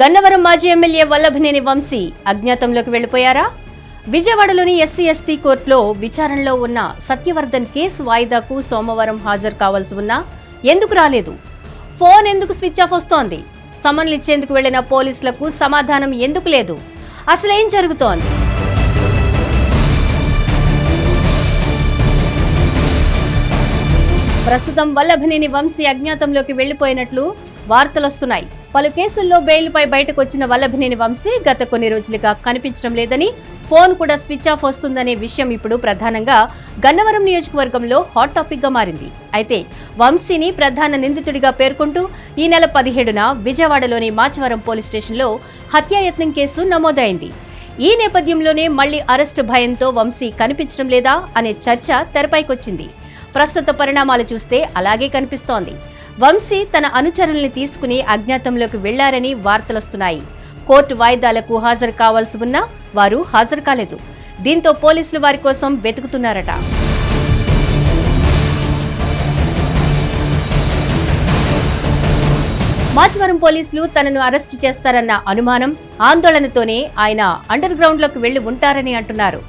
గన్నవరం మాజీ ఎమ్మెల్యే వల్లభనేని వంశీ అజ్ఞాతంలోకి వెళ్ళిపోయారా విజయవాడలోని ఎస్సీ ఎస్టీ కోర్టులో విచారణలో ఉన్న సత్యవర్ధన్ కేసు వాయిదాకు సోమవారం హాజరు కావాల్సి ఉన్నా ఎందుకు రాలేదు? ఫోన్ ఎందుకు స్విచ్ ఆఫ్ వస్తోంది? సమన్లు ఇచ్చేందుకు వెళ్ళిన పోలీసులకు సమాధానం ఎందుకు లేదు? అసలేం జరుగుతోంది? ప్రస్తుతం వల్లభనేని వంశీ అజ్ఞాతంలోకి వెళ్ళిపోయినట్లు వార్తలొస్తున్నాయి. పలు కేసుల్లో బెయిల్పై బయటకు వచ్చిన వల్లభినేని వంశీ గత కొన్ని రోజులుగా కనిపించడం లేదని ఫోన్ కూడా స్విచ్ ఆఫ్ వస్తుందనే విషయం ఇప్పుడు ప్రధానంగా గన్నవరం నియోజకవర్గంలో హాట్ టాపిక్గా మారింది. అయితే వంశీని ప్రధాన నిందితుడిగా పేర్కొంటూ ఈ నెల పదిహేడున విజయవాడలోని మాచవరం పోలీస్ స్టేషన్లో హత్యాయత్నం కేసు నమోదైంది. ఈ నేపథ్యంలోనే మళ్ళీ అరెస్టు భయంతో వంశీ కనిపించడం లేదా అనే చర్చ తెరపైకొచ్చింది. ప్రస్తుత పరిణామాలు చూస్తే అలాగే కనిపిస్తోంది. వంశీ తన అనుచరుల్ని తీసుకుని అజ్ఞాతంలోకి వెళ్ళారని వార్తలొస్తున్నాయి. కోర్టు వాయిదాలకు హాజరు కావాల్సి ఉన్నా వారు హాజరు కాలేదు. దీంతో పోలీసులు వారి కోసం వెతుకుతున్నారట. మాచవరం పోలీసులు తనను అరెస్టు చేస్తారన్న అనుమానం ఆందోళనతోనే ఆయన అండర్ గ్రౌండ్లోకి వెళ్ళి ఉంటారని అంటున్నారు.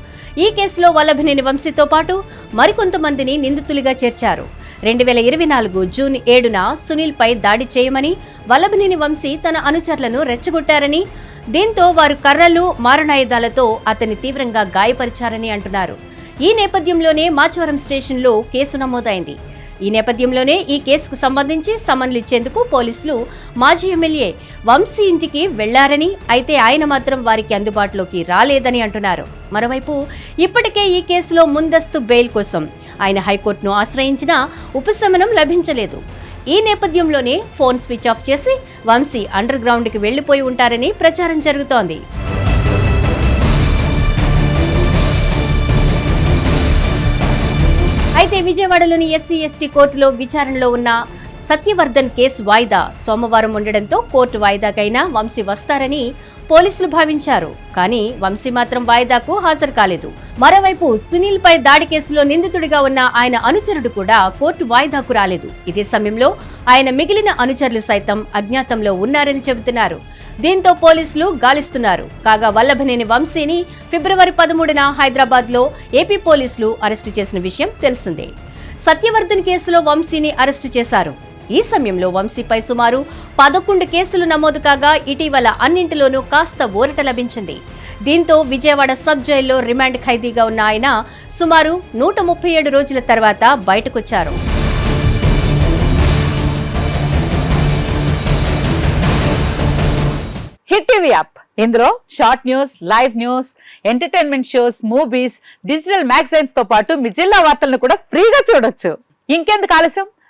ఈ కేసులో వల్లభనేని వంశీతో పాటు మరికొంతమందిని నిందితులుగా చేర్చారు. రెండు వేల ఇరవై నాలుగు జూన్ ఏడున సునీల్పై దాడి చేయమని వల్లభనేని వంశీ తన అనుచరులను రెచ్చగొట్టారని దీంతో వారు కర్రలు మారణాయుధాలతో అతన్ని తీవ్రంగా గాయపరిచారని అంటున్నారు. ఈ నేపథ్యంలోనే మాచవరం స్టేషన్లో కేసు నమోదైంది. ఈ నేపథ్యంలోనే ఈ కేసుకు సంబంధించి సమన్లు ఇచ్చేందుకు పోలీసులు మాజీ ఎమ్మెల్యే వంశీ ఇంటికి వెళ్ళారని అయితే ఆయన మాత్రం వారికి అందుబాటులోకి రాలేదని అంటున్నారు. మరోవైపు ఇప్పటికే ఈ కేసులో ముందస్తు బెయిల్ కోసం ఆయన హైకోర్టును ఆశ్రయించినా ఉపశమనం లభించలేదు. ఈ నేపథ్యంలోనే ఫోన్ స్విచ్ ఆఫ్ చేసి వంశీ అండర్ గ్రౌండ్కి వెళ్ళిపోయి ఉంటారని ప్రచారం జరుగుతోంది. అయితే విజయవాడలోని ఎస్సీ ఎస్టీ కోర్టులో విచారణలో ఉన్న సత్యవర్ధన్ కేసు వాయిదా సోమవారం ఉండడంతో కోర్టు వాయిదాకైనా వంశీ వస్తారని పోలీసులు భావించారు. కానీ వంశీ మాత్రం వాయిదాకు హాజరు కాలేదు. మరోవైపు సునీల్ పై దాడి కేసులో నిందితుడిగా ఉన్న ఆయన అనుచరుడు కూడా కోర్టు వాయిదాకు రాలేదు. ఇదే సమయంలో ఆయన మిగిలిన అనుచరులు సైతం అజ్ఞాతంలో ఉన్నారని చెబుతున్నారు. దీంతో పోలీసులు గాలిస్తున్నారు. కాగా వల్లభనేని వంశీని ఫిబ్రవరి పదమూడున హైదరాబాద్లో ఏపీ పోలీసులు అరెస్టు చేసిన విషయం తెలిసిందే. సత్యవర్ధన్ కేసులో వంశీని అరెస్టు చేశారు. ఈ సమయంలో వంశీపై సుమారు పదకొండు కేసులు నమోదు కాగా ఇటీవల అన్నింటిలోనూ కాస్త ఊరట లభించింది. దీంతో విజయవాడ సబ్ జైల్లో రిమాండ్ ఖైదీగా ఉన్న ఆయన సుమారు నూట ముప్పై ఏడు రోజుల తర్వాత బయటకొచ్చారు. Hit TV app. ఇందులో short news live news entertainment shows movies digital మ్యాగజైన్స్తో పాటు మీ జిల్లా వార్తలను కూడా ఫ్రీగా చూడొచ్చు. ఇంకెందుకు ఆలస్యం?